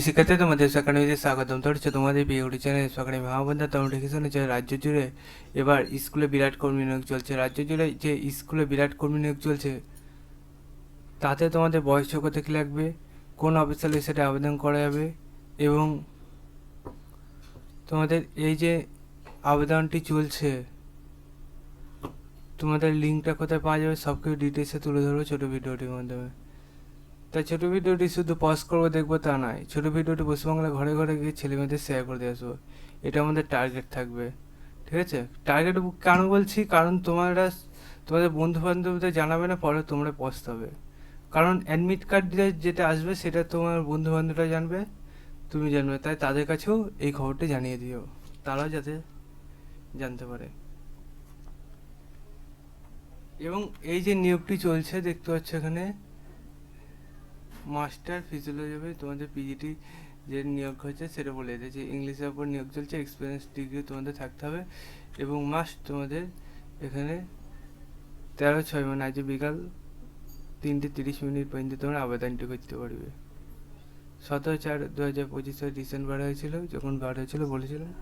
শিক্ষার্থী তোমাদের একাডেমিতে স্বাগতম ধরছে তোমাদের বিএগুড়ি চ্যানেল সকালে মহাবন্ধা তোমরা দেখে শুনেছো রাজ্য জুড়ে এবার স্কুলে বিরাট কর্মী নিয়োগ চলছে রাজ্য জুড়ে যে স্কুলে বিরাট কর্মী নিয়োগ চলছে তাতে তোমাদের বয়স কত কী লাগবে কোন অফিসারে সেটা আবেদন করা যাবে এবং তোমাদের এই যে আবেদনটি চলছে তোমাদের লিঙ্কটা কোথায় পাওয়া যাবে সব কিছু ডিটেলসে তুলে ধরবো ছোটো ভিডিওটির মাধ্যমে তাই ছোটো ভিডিওটি শুধু পজ করব, দেখব তা নয়। ছোটো ভিডিওটি পশ্চিমবাংলা ঘরে ঘরে গিয়ে ছেলে মেয়েদের শেয়ার করে দিয়ে আসব। এটা আমাদের টার্গেট থাকবে। ঠিক আছে? টার্গেট কেন বলছি? কারণ তোমরা, তোমাদের বন্ধু বান্ধবদের জানাবে না, পরে তোমরা পস্তাবে কারণ অ্যাডমিট কার্ড যেটা আসবে, সেটা তোমার বন্ধু বান্ধবরা জানবে, তুমি জানবে। তাই তাদের কাছেও এই খবরটি জানিয়ে দিও। তারাও যাতে জানতে পারে। এবং এই যে নিয়োগটি চলছে, দেখতে পাচ্ছ এখানে মাস্টার ফিজিওলজি তোমাদের পিজিটি যে নিয়োগ হয়েছে সেটা বলে দিয়েছে। ইংলিশের উপর নিয়োগ চলছে এক্সপিরিয়েন্স ডিগ্রি তোমাদের থাকতে হবে এবং মাস্ট তোমাদের এখানে তেরো ছয় মানে আজ বিকাল তিনটে তিরিশ মিনিট পর্যন্ত তোমরা আবেদনটি করতে পারবে। সতেরো চার দু হাজার পঁচিশে ডিসেম্বর হয়েছিল, যখন বার হয়েছিল বলেছিলাম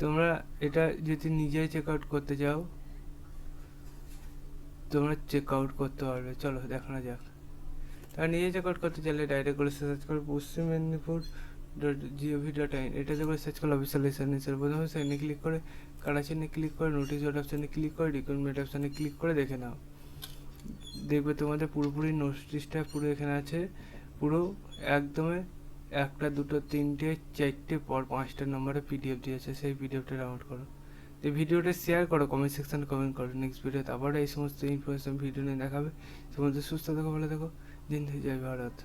তোমরা এটা যদি নিজেই চেক আউট করতে চাও তোমরা চেক আউট করতে পারবে। চলো, দেখানো যাক। তারা নিজে চেক আউট করতে চাইলে ডাইরেক্ট করে সার্চ করো পশ্চিম মেদিনীপুর ডট জিওভি ডট আইন এটাতে করে সার্চ করলে অফিসিয়াল এসেন্সের প্রথমে সেখানে ক্লিক করে কারাচিনে ক্লিক করে নোটিশ বোর্ড অপশানে ক্লিক করে রিক্রুটমেন্ট অপশানে ক্লিক করে দেখে নাও। দেখবে তোমাদের পুরোপুরি নোটিশটা পুরো এখানে আছে। পুরো একদমে একটা, দুটো, তিনটে, চারটে, পর পাঁচটা নম্বরে পিডিএফ দিয়েছে। সেই পিডিএফটা ডাউনলোড করো। তো ভিডিওটা শেয়ার করো কমেন্ট সেকশানে কমেন্ট করো। নেক্সট ভিডিওতে আবারও এই সমস্ত ইনফরমেশন ভিডিও নিয়ে দেখাবে। সমস্ত সুস্থ থাকো, ভালো থাকো। দিন জয় ভারত।